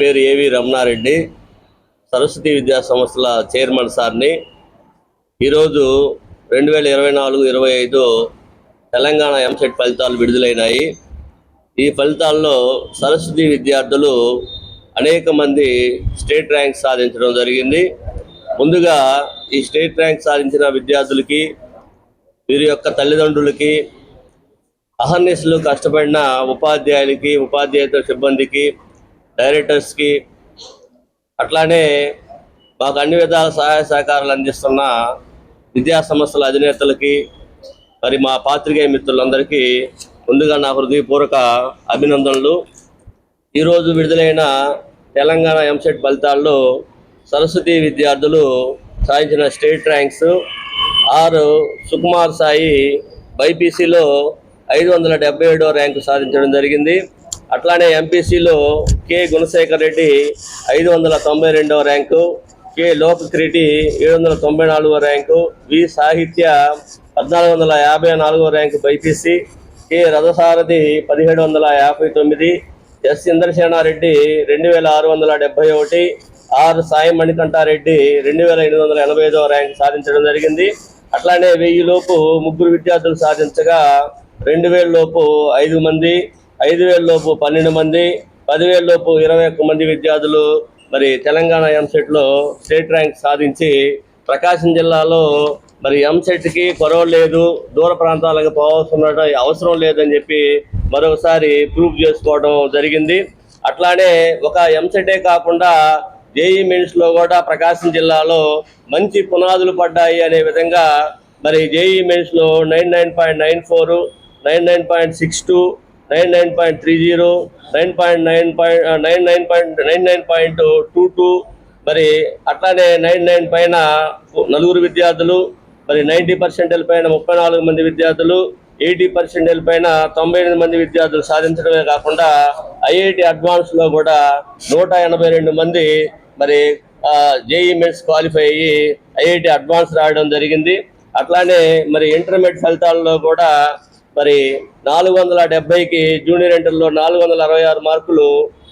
పేరు ఏవి రమణారెడ్డి సరస్వతి విద్యా సంస్థల చైర్మన్ సార్ని. ఈరోజు రెండు వేల ఇరవై నాలుగు ఇరవై ఐదు తెలంగాణ ఎంసెట్ ఫలితాలు విడుదలైనాయి. ఈ ఫలితాల్లో సరస్వతి విద్యార్థులు అనేక మంది స్టేట్ ర్యాంక్ సాధించడం జరిగింది. ముందుగా ఈ స్టేట్ ర్యాంక్ సాధించిన విద్యార్థులకి వీరి యొక్క తల్లిదండ్రులకి అహర్నిశలు కష్టపడిన ఉపాధ్యాయులకి ఉపాధ్యాయుల సిబ్బందికి డైరెక్టర్స్కి అట్లానే మాకు అన్ని విధాల సహాయ సహకారాలు అందిస్తున్న విద్యా సంస్థల అధినేతలకి మరి మా పాత్రికేయ మిత్రులందరికీ ముందుగా నా హృదయపూర్వక అభినందనలు. ఈరోజు విడుదలైన తెలంగాణ ఎంసెట్ ఫలితాల్లో సరస్వతి విద్యార్థులు సాధించిన స్టేట్ ర్యాంక్స్ ఆరు సుకుమార్ సాయి బైపీసీలో ఐదు వందల డెబ్బై ఏడో ర్యాంకు సాధించడం జరిగింది. అట్లానే ఎంపీసీలో కె గుణశేఖర్ రెడ్డి ఐదు వందల తొంభై రెండవ ర్యాంకు కె లోకక్రీటి ఏడు వందల తొంభై నాలుగో ర్యాంకు వి సాహిత్య పద్నాలుగు వందల యాభై నాలుగో ర్యాంకు బైపీసీ కె రథసారథి పదిహేడు వందల యాభై తొమ్మిది ఎస్ ఇంద్రసేనారెడ్డి రెండు వేల ఆరు వందల డెబ్బై ఒకటి ఆర్ సాయి మణికంఠారెడ్డి రెండు వేల ఎనిమిది వందల ఎనభై ఐదవ ర్యాంక్ సాధించడం జరిగింది. అట్లానే వెయ్యి లోపు ముగ్గురు విద్యార్థులు సాధించగా రెండు వేల లోపు ఐదు మంది ఐదు వేల లోపు పన్నెండు మంది పదివేల లోపు ఇరవై ఒక్క మంది విద్యార్థులు మరి తెలంగాణ ఎంసెట్లో స్టేట్ ర్యాంక్ సాధించి ప్రకాశం జిల్లాలో మరి ఎంసెట్కి కొరవ లేదు దూర ప్రాంతాలకు పోవాల్సిన అవసరం లేదని చెప్పి మరొకసారి ప్రూవ్ చేసుకోవడం జరిగింది. అట్లానే ఒక ఎంసెటే కాకుండా జేఈ మెయిన్స్లో కూడా ప్రకాశం జిల్లాలో మంచి పునాదులు పడ్డాయి అనే విధంగా మరి జేఈ మెయిన్స్లో nine nine point nine four nine nine point six two nine nine point three zero nine point nine point nine nine point nine nine point two two మరి అట్లానే నైన్ నైన్ పైన నలుగురు విద్యార్థులు మరి నైంటీ పర్సెంటేజ్ పైన ముప్పై నాలుగు మంది విద్యార్థులు ఎయిటీ పర్సెంటేజ్ పైన తొంభై ఎనిమిది మంది విద్యార్థులు సాధించడమే కాకుండా ఐఐటి అడ్వాన్స్లో కూడా నూట ఎనభై రెండు మంది మరి జేఈ మెన్స్ క్వాలిఫై అయ్యి ఐఐటి అడ్వాన్స్ రాయడం జరిగింది. అట్లానే మరి ఇంటర్మీడియట్ ఫలితాల్లో కూడా మరి నాలుగు వందల డెబ్బైకి జూనియర్ ఇంటర్లో నాలుగు వందల అరవై ఆరు మార్కులు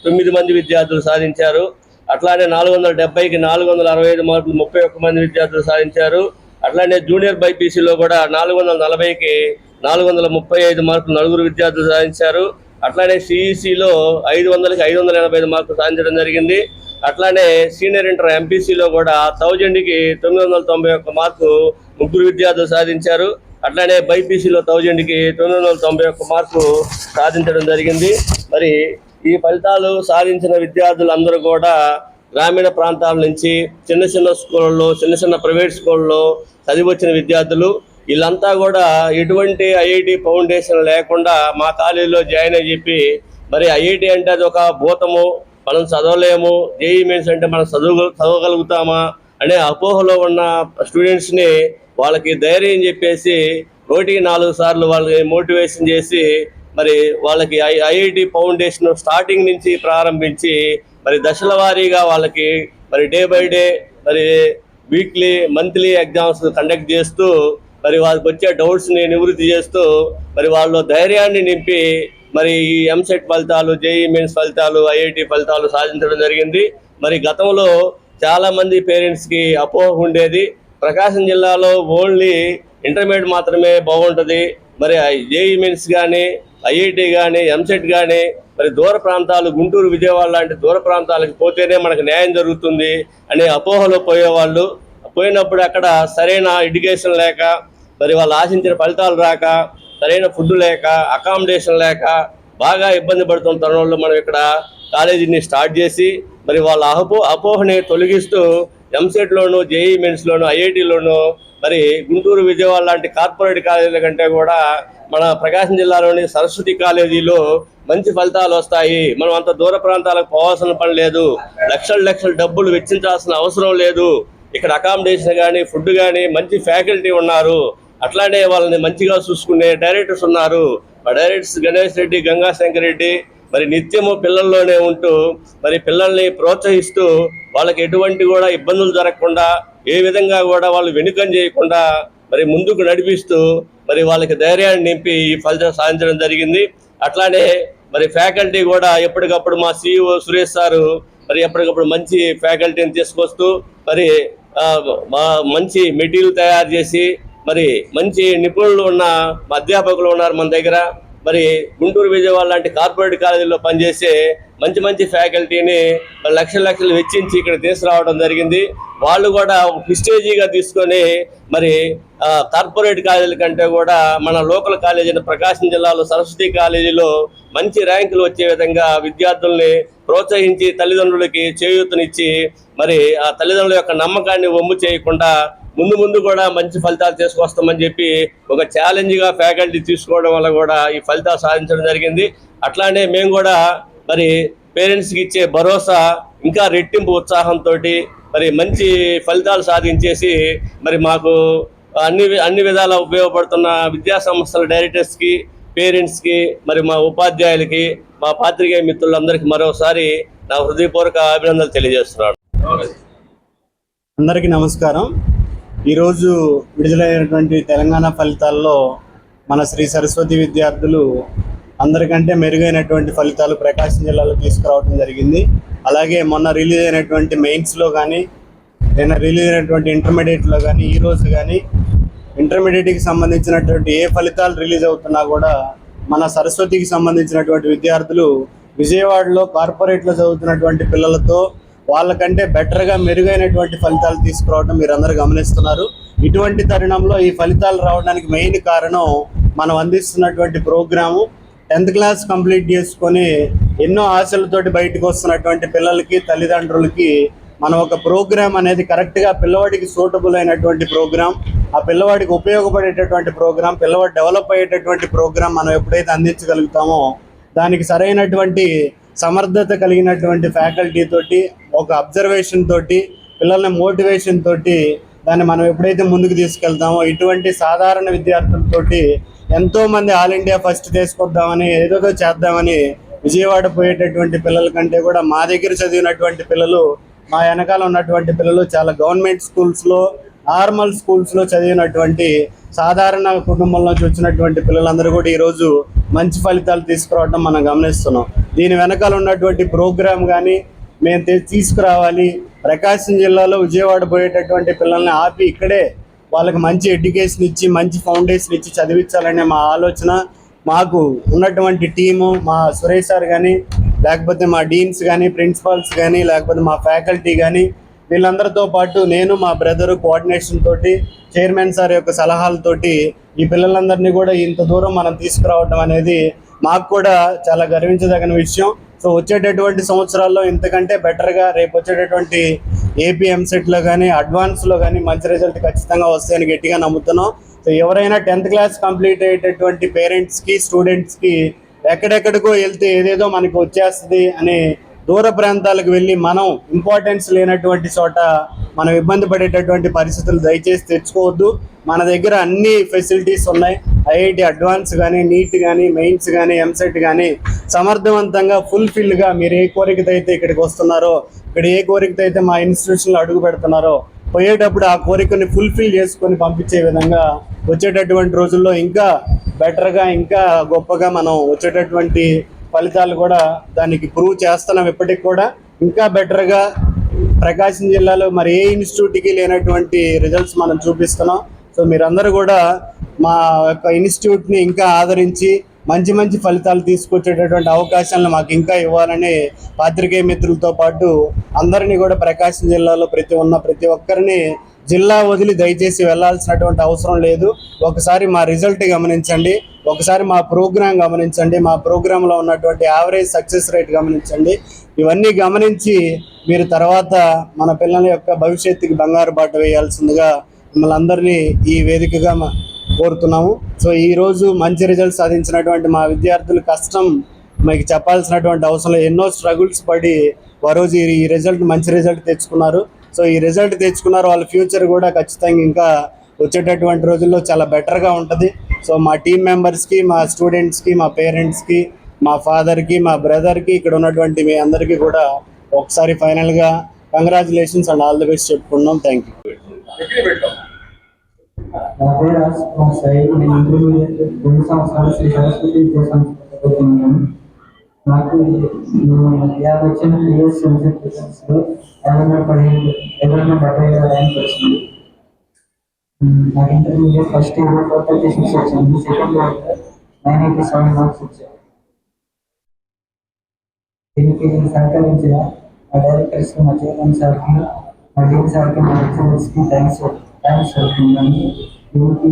తొమ్మిది మంది విద్యార్థులు సాధించారు. అట్లానే నాలుగు వందల డెబ్బైకి నాలుగు వందల అరవై ఐదు మార్కులు ముప్పై ఒక్క మంది విద్యార్థులు సాధించారు. అట్లానే జూనియర్ బైపీసీలో కూడా నాలుగు వందల నలభైకి నాలుగు వందల ముప్పై ఐదు మార్కులు నలుగురు విద్యార్థులు సాధించారు. అట్లానే సిఈసిలో ఐదు వందలకి ఐదు వందల ఎనభై ఐదు మార్కులు సాధించడం జరిగింది. అట్లానే సీనియర్ ఇంటర్ ఎంపీసీలో కూడా థౌజండ్కి తొమ్మిది వందల తొంభై ఒక్క మార్కు ముగ్గురు విద్యార్థులు సాధించారు. అట్లానే బైపీసీలో థౌజండ్కి తొమ్మిది వందల తొంభై ఒక్క మార్కు సాధించడం జరిగింది. మరి ఈ ఫలితాలు సాధించిన విద్యార్థులందరూ కూడా గ్రామీణ ప్రాంతాల నుంచి చిన్న చిన్న స్కూళ్ళలో చిన్న చిన్న ప్రైవేట్ స్కూళ్ళలో చదివొచ్చిన విద్యార్థులు వీళ్ళంతా కూడా ఎటువంటి ఐఐటి ఫౌండేషన్ లేకుండా మా కాలేజీలో జాయిన్ అని చెప్పి మరి ఐఐటి అంటే అది ఒక భూతము. మనం చదవలేము. జేఈ మెయిన్స్ అంటే మనం చదువు చదవగలుగుతామా అనే అపోహలో ఉన్న స్టూడెంట్స్ని వాళ్ళకి ధైర్యం చెప్పేసి ఒకటి నాలుగు సార్లు వాళ్ళకి మోటివేషన్ చేసి మరి వాళ్ళకి ఐ ఐఐటి ఫౌండేషన్ స్టార్టింగ్ నుంచి ప్రారంభించి మరి దశల వారీగా వాళ్ళకి మరి డే బై డే మరి వీక్లీ మంత్లీ ఎగ్జామ్స్ కండక్ట్ చేస్తూ మరి వాళ్ళకి వచ్చే డౌట్స్ని నివృత్తి చేస్తూ మరి వాళ్ళు ధైర్యాన్ని నింపి మరి ఈ ఎంసెట్ ఫలితాలు జేఈ మెయిన్స్ ఫలితాలు ఐఐటి ఫలితాలు సాధించడం జరిగింది. మరి గతంలో చాలా మంది పేరెంట్స్కి అపోహ ఉండేది. ప్రకాశం జిల్లాలో ఓన్లీ ఇంటర్మీడియట్ మాత్రమే బాగుంటుంది. మరి జేఈ మెయిన్స్ కానీ ఐఐటి కానీ ఎంసెట్ కానీ మరి దూర ప్రాంతాలు గుంటూరు విజయవాడ లాంటి దూర ప్రాంతాలకు పోతేనే మనకు న్యాయం జరుగుతుంది అనే అపోహలో పోయేవాళ్ళు. పోయినప్పుడు అక్కడ సరైన ఎడ్యుకేషన్ లేక మరి వాళ్ళు ఆశించిన ఫలితాలు రాక సరైన ఫుడ్ లేక అకామిడేషన్ లేక బాగా ఇబ్బంది పడుతున్న తరుణంలో మనం ఇక్కడ కాలేజీని స్టార్ట్ చేసి మరి వాళ్ళ అహపో అపోహని తొలగిస్తూ ఎంసెట్లోను జేఈ మెన్స్లోను ఐఐటీలోను మరి గుంటూరు విజయవాడ లాంటి కార్పొరేట్ కాలేజీల కంటే కూడా మన ప్రకాశం జిల్లాలోని సరస్వతి కాలేజీలో మంచి ఫలితాలు వస్తాయి. మనం అంత దూర ప్రాంతాలకు పోవాల్సిన పని లేదు. లక్షల లక్షల డబ్బులు వెచ్చించాల్సిన అవసరం లేదు. ఇక్కడ అకామిడేషన్ కానీ ఫుడ్ కానీ మంచి ఫ్యాకల్టీ ఉన్నారు. అట్లానే వాళ్ళని మంచిగా చూసుకునే డైరెక్టర్స్ ఉన్నారు. ఆ డైరెక్టర్స్ గణేష్ రెడ్డి గంగాశంకర్ రెడ్డి. మరి నిత్యము పిల్లల్లోనే ఉంటూ మరి పిల్లల్ని ప్రోత్సహిస్తూ వాళ్ళకి ఎటువంటి కూడా ఇబ్బందులు జరగకుండా ఏ విధంగా కూడా వాళ్ళు వెనుకం చేయకుండా మరి ముందుకు నడిపిస్తూ మరి వాళ్ళకి ధైర్యాన్ని నింపి ఈ ఫలితం సాధించడం జరిగింది. అట్లానే మరి ఫ్యాకల్టీ కూడా ఎప్పటికప్పుడు మా సిఇఓ సురేష్ సారు మరి ఎప్పటికప్పుడు మంచి ఫ్యాకల్టీని తీసుకొస్తూ మరి మా మంచి మెటీరియల్ తయారు చేసి మరి మంచి నిపుణులు ఉన్న అధ్యాపకులు ఉన్నారు మన దగ్గర. మరి గుంటూరు విజయవాడ లాంటి కార్పొరేట్ కాలేజీల్లో పనిచేసే మంచి మంచి ఫ్యాకల్టీని లక్షల లక్షలు వెచ్చించి ఇక్కడ తీసుకురావడం జరిగింది. వాళ్ళు కూడా హిస్టేజీగా ప్రిస్టేజీగా తీసుకొని మరి కార్పొరేట్ కాలేజీల కంటే కూడా మన లోకల్ కాలేజీని ప్రకాశం జిల్లాలో సరస్వతి కాలేజీలో మంచి ర్యాంకులు వచ్చే విధంగా విద్యార్థుల్ని ప్రోత్సహించి తల్లిదండ్రులకి చేయూతనిచ్చి మరి ఆ తల్లిదండ్రుల యొక్క నమ్మకాన్ని వమ్ము చేయకుండా ముందు ముందు కూడా మంచి ఫలితాలు తీసుకొస్తామని చెప్పి ఒక ఛాలెంజ్గా ఫ్యాకల్టీ తీసుకోవడం వల్ల కూడా ఈ ఫలితాలు సాధించడం జరిగింది. అట్లానే మేము కూడా మరి పేరెంట్స్కి ఇచ్చే భరోసా ఇంకా రెట్టింపు ఉత్సాహంతో మరి మంచి ఫలితాలు సాధించేసి మరి మాకు అన్ని అన్ని విధాలా ఉపయోగపడుతున్న విద్యా సంస్థల డైరెక్టర్స్కి పేరెంట్స్కి మరి మా ఉపాధ్యాయులకి మా పాత్రికేయ మిత్రులందరికీ మరోసారి నా హృదయపూర్వక అభినందనలు తెలియజేస్తున్నాను. అందరికీ నమస్కారం. ఈరోజు విడుదలైనటువంటి తెలంగాణ ఫలితాల్లో మన శ్రీ సరస్వతి విద్యార్థులు అందరికంటే మెరుగైనటువంటి ఫలితాలు ప్రకాశం జిల్లాలో తీసుకురావడం జరిగింది. అలాగే మొన్న రిలీజ్ అయినటువంటి మెయిన్స్లో కానీ నిన్న రిలీజ్ అయినటువంటి ఇంటర్మీడియట్లో కానీ ఈరోజు కానీ ఇంటర్మీడియట్కి సంబంధించినటువంటి ఏ ఫలితాలు రిలీజ్ అవుతున్నా కూడా మన సరస్వతికి సంబంధించినటువంటి విద్యార్థులు విజయవాడలో కార్పొరేట్లో చదువుతున్నటువంటి పిల్లలతో వాళ్ళకంటే బెటర్గా మెరుగైనటువంటి ఫలితాలు తీసుకురావడం మీరు గమనిస్తున్నారు. ఇటువంటి తరుణంలో ఈ ఫలితాలు రావడానికి మెయిన్ కారణం మనం అందిస్తున్నటువంటి ప్రోగ్రాము. టెన్త్ క్లాస్ కంప్లీట్ చేసుకొని ఎన్నో ఆశలతోటి బయటకు వస్తున్నటువంటి పిల్లలకి తల్లిదండ్రులకి మనం ఒక ప్రోగ్రామ్ అనేది కరెక్ట్గా పిల్లవాడికి సూటబుల్ అయినటువంటి ప్రోగ్రామ్ ఆ పిల్లవాడికి ఉపయోగపడేటటువంటి ప్రోగ్రామ్ పిల్లవాడు డెవలప్ అయ్యేటటువంటి ప్రోగ్రామ్ మనం ఎప్పుడైతే అందించగలుగుతామో దానికి సరైనటువంటి సమర్థత కలిగినటువంటి ఫ్యాకల్టీ తోటి ఒక అబ్జర్వేషన్ తోటి పిల్లల్ని మోటివేషన్ తోటి దాన్ని మనం ఎప్పుడైతే ముందుకు తీసుకెళ్తామో ఇటువంటి సాధారణ విద్యార్థులతోటి ఎంతో మంది ఆల్ ఇండియా ఫస్ట్ తీసుకొద్దామని ఏదోదో చేద్దామని విజయవాడ పోయేటటువంటి పిల్లల కంటే కూడా మా దగ్గర చదివినటువంటి పిల్లలు మా వెనకాల ఉన్నటువంటి పిల్లలు చాలా గవర్నమెంట్ స్కూల్స్లో నార్మల్ స్కూల్స్లో చదివినటువంటి సాధారణ కుటుంబంలో నుంచి వచ్చినటువంటి పిల్లలందరూ కూడా ఈరోజు మంచి ఫలితాలు తీసుకురావడం మనం గమనిస్తున్నాం. దీని వెనకాల ఉన్నటువంటి ప్రోగ్రామ్ కానీ మేము తీసుకురావాలి. ప్రకాశం జిల్లాలో విజయవాడ పోయేటటువంటి పిల్లల్ని ఆపి ఇక్కడే వాళ్ళకి మంచి ఎడ్యుకేషన్ ఇచ్చి మంచి ఫౌండేషన్ ఇచ్చి చదివించాలనే మా ఆలోచన. మాకు ఉన్నటువంటి టీము మా సురేష్ సార్ కానీ లేకపోతే మా డీన్స్ కానీ ప్రిన్సిపాల్స్ కానీ లేకపోతే మా ఫ్యాకల్టీ కానీ వీళ్ళందరితో పాటు నేను మా బ్రదర్ కోఆర్డినేషన్ తోటి చైర్మన్ సార్ యొక్క సలహాలతోటి ఈ పిల్లలందరినీ కూడా ఇంత దూరం మనం తీసుకురావడం అనేది మాకు కూడా చాలా గర్వించదగిన విషయం. సో వచ్చేటటువంటి సంవత్సరాల్లో ఇంతకంటే బెటర్గా రేపు వచ్చేటటువంటి ఏపీ ఎంసెట్లో కానీ అడ్వాన్స్లో కానీ మంచి రిజల్ట్ ఖచ్చితంగా వస్తాయని గట్టిగా నమ్ముతున్నాం. సో ఎవరైనా టెన్త్ క్లాస్ కంప్లీట్ అయ్యేటటువంటి పేరెంట్స్కి స్టూడెంట్స్కి ఎక్కడెక్కడికో వెళ్తే ఏదేదో మనకి వచ్చేస్తుంది అని దూర ప్రాంతాలకు వెళ్ళి మనం ఇంపార్టెన్స్ లేనటువంటి చోట మనం ఇబ్బంది పడేటటువంటి పరిస్థితులు దయచేసి తెచ్చుకోవద్దు. మన దగ్గర అన్ని ఫెసిలిటీస్ ఉన్నాయి. ఐఐటి అడ్వాన్స్ కానీ నీట్ కానీ మెయిన్స్ కానీ ఎంసెట్ కానీ సమర్థవంతంగా ఫుల్ఫిల్గా మీరు ఏ కోరికతో అయితే ఇక్కడికి వస్తున్నారో ఇక్కడ ఏ కోరికతో అయితే మా ఇన్స్టిట్యూషన్లో అడుగు పెడుతున్నారో పోయేటప్పుడు ఆ కోరికని ఫుల్ఫిల్ చేసుకొని పంపించే విధంగా వచ్చేటటువంటి రోజుల్లో ఇంకా బెటర్గా ఇంకా గొప్పగా మనం వచ్చేటటువంటి ఫలితాలు కూడా దానికి ప్రూవ్ చేస్తున్నాం. ఇప్పటికి కూడా ఇంకా బెటర్గా ప్రకాశం జిల్లాలో మరి ఏ ఇన్స్టిట్యూట్కి లేనటువంటి రిజల్ట్స్ మనం చూపిస్తున్నాం. సో మీరందరూ కూడా మా యొక్క ఇన్స్టిట్యూట్ని ఇంకా ఆదరించి మంచి మంచి ఫలితాలు తీసుకొచ్చేటటువంటి అవకాశాలను మాకు ఇంకా ఇవ్వాలని పాత్రికేయ మిత్రులతో పాటు అందరినీ కూడా ప్రకాశం జిల్లాలో ప్రతి ఉన్న ప్రతి ఒక్కరిని జిల్లా వదిలి దయచేసి వెళ్ళాల్సినటువంటి అవసరం లేదు. ఒకసారి మా రిజల్ట్ గమనించండి. ఒకసారి మా ప్రోగ్రామ్ గమనించండి. మా ప్రోగ్రాంలో ఉన్నటువంటి యావరేజ్ సక్సెస్ రేట్ గమనించండి. ఇవన్నీ గమనించి మీరు తర్వాత మన పిల్లల యొక్క భవిష్యత్తుకి బంగారు బాట వేయాల్సిందిగా మిమ్మల్ని అందరినీ ఈ వేదికగా కోరుతున్నాము. సో ఈరోజు మంచి రిజల్ట్ సాధించినటువంటి మా విద్యార్థులు కష్టం మీకు చెప్పాల్సినటువంటి అవసరం ఎన్నో స్ట్రగుల్స్ పడి ఆ రోజు ఈ రిజల్ట్ మంచి రిజల్ట్ తెచ్చుకున్నారు. సో ఈ రిజల్ట్ తెచ్చుకున్నారు వాళ్ళ ఫ్యూచర్ కూడా ఖచ్చితంగా ఇంకా వచ్చేటటువంటి రోజుల్లో చాలా బెటర్గా ఉంటుంది. సో మా టీం మెంబర్స్కి మా స్టూడెంట్స్కి మా పేరెంట్స్కి మా ఫాదర్కి మా బ్రదర్కి ఇక్కడ ఉన్నటువంటి మీ అందరికీ కూడా ఒకసారి ఫైనల్గా congratulations and all the best చెప్పుకున్నాం థ్యాంక్ యూ నాకు యాభై వచ్చిన టీఎస్లో ఐదు ఎవరైనా పదిహేను ఐదు డెబ్బై ఏడు ర్యాంక్ వచ్చింది. ఉమ్, నాకు intermediate first year four thirty six వచ్చింది second year nine eighty seven marks వచ్చాయి దీనికి నేను సహకరించిన మా డైరెక్టర్స్కి మా చైర్మన్ సార్కి మా డీన్ సార్కి మా లెక్చరర్స్కి థ్యాంక్స్ థ్యాంక్స్ చెప్తున్నాను దీనికి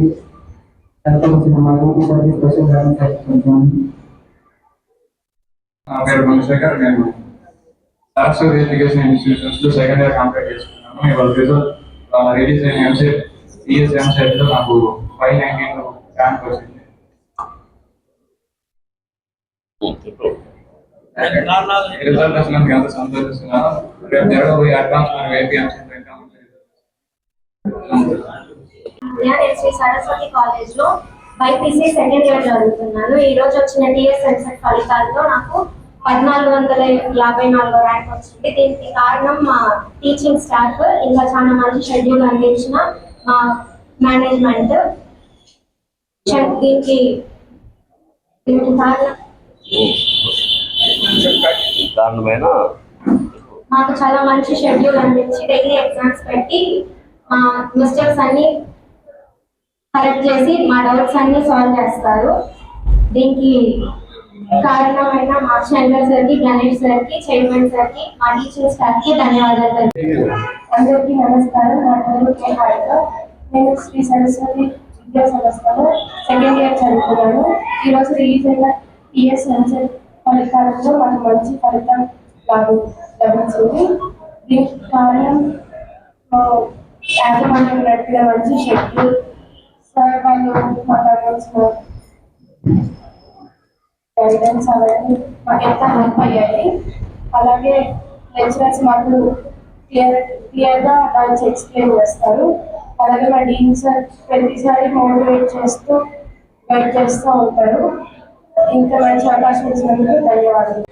సహకరించిన మా డీపీ సార్కి స్పెషల్ థ్యాంక్స్ చెప్తున్నాను నా పేరు గుణశేఖర్ నేను సరస్వతి ఎడ్యుకేషన్ ఇన్స్టిట్యూషన్స్లో సెకండ్ ఇయర్ కంప్లీట్ చేసుకున్నాను ఇవాళ రిజల్ట్ రిలీజ్ అయిన ఎంసెట్ టీఎస్ ఎంసెట్లో నాకు? ఫైవ్ నైన్టీన్ ర్యాంక్ వచ్చింది రిజల్ట్ వచ్చినందుకు ఎంత సంతోషిస్తున్నాను రేపు జరగబోయే అడ్వాన్స్ మరియు ఏపీ ఎంసెట్ నేను శ్రీ సరస్వతి కాలేజ్లో బైపీసీ సెకండ్ ఇయర్ చదువుతున్నాను. ఈ రోజు వచ్చిన టీఎస్ ఎంసెట్ ఫలితాల్లో నాకు పద్నాలుగు వందల యాభై నాలుగో ర్యాంక్ వచ్చింది. దీనికి కారణం మా టీచింగ్ స్టాఫ్ ఇంకా చాలా మంచి షెడ్యూల్ అందించిన మేనేజ్మెంట్ దీనికి కారణమైన? మాకు చాలా మంచి షెడ్యూల్ అందించి డైలీ ఎగ్జామ్స్ పెట్టి మా మిస్టేక్స్ అన్ని కరెక్ట్ చేసి మా డౌట్స్ అన్ని సాల్వ్ చేస్తారు. దీనికి కారణమైన మా చంద్ర సార్కి గణేష్ సార్కి చైర్మన్ సార్కి మా టీచింగ్ స్టాఫ్కి ధన్యవాదాలు అందరికీ నమస్కారం. నా పేరు కే హారిక. నేను శ్రీ సరస్వతి విద్యా సంస్థలో సెకండ్ ఇయర్ చదువుతున్నాను. ఈరోజు రిలీజ్ అయిన టీఎస్ ఎన్సెట్ ఫలితాలలో మాకు మంచి ఫలితం లాభ లభించింది. దీనికి కారణం యాజమాన్యం నడిపిన మంచి షెడ్యూల్ సార్ వాళ్ళు మాకు అందించిన గైడెన్స్ అవన్నీ మాకు ఎంత హెల్ప్ అయ్యాయి. అలాగే లెక్చరర్స్ మాకు క్లియర్ క్లియర్గా దానికి ఎక్స్ప్లెయిన్ చేస్తారు. అలాగే మా డీన్ సార్ ప్రతిసారి మోటివేట్ చేస్తూ గైడ్ చేస్తూ ఉంటారు. ఇంత మంచి అవకాశం ఇచ్చినందుకు ధన్యవాదాలు.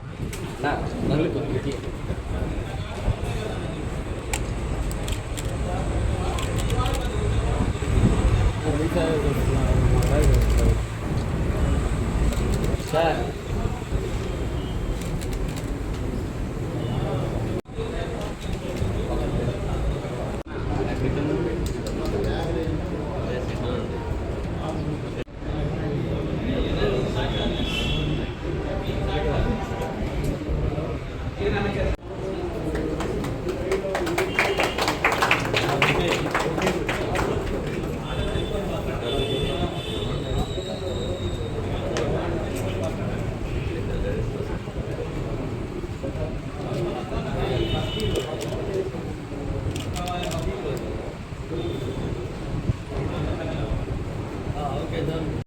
tiene una mecha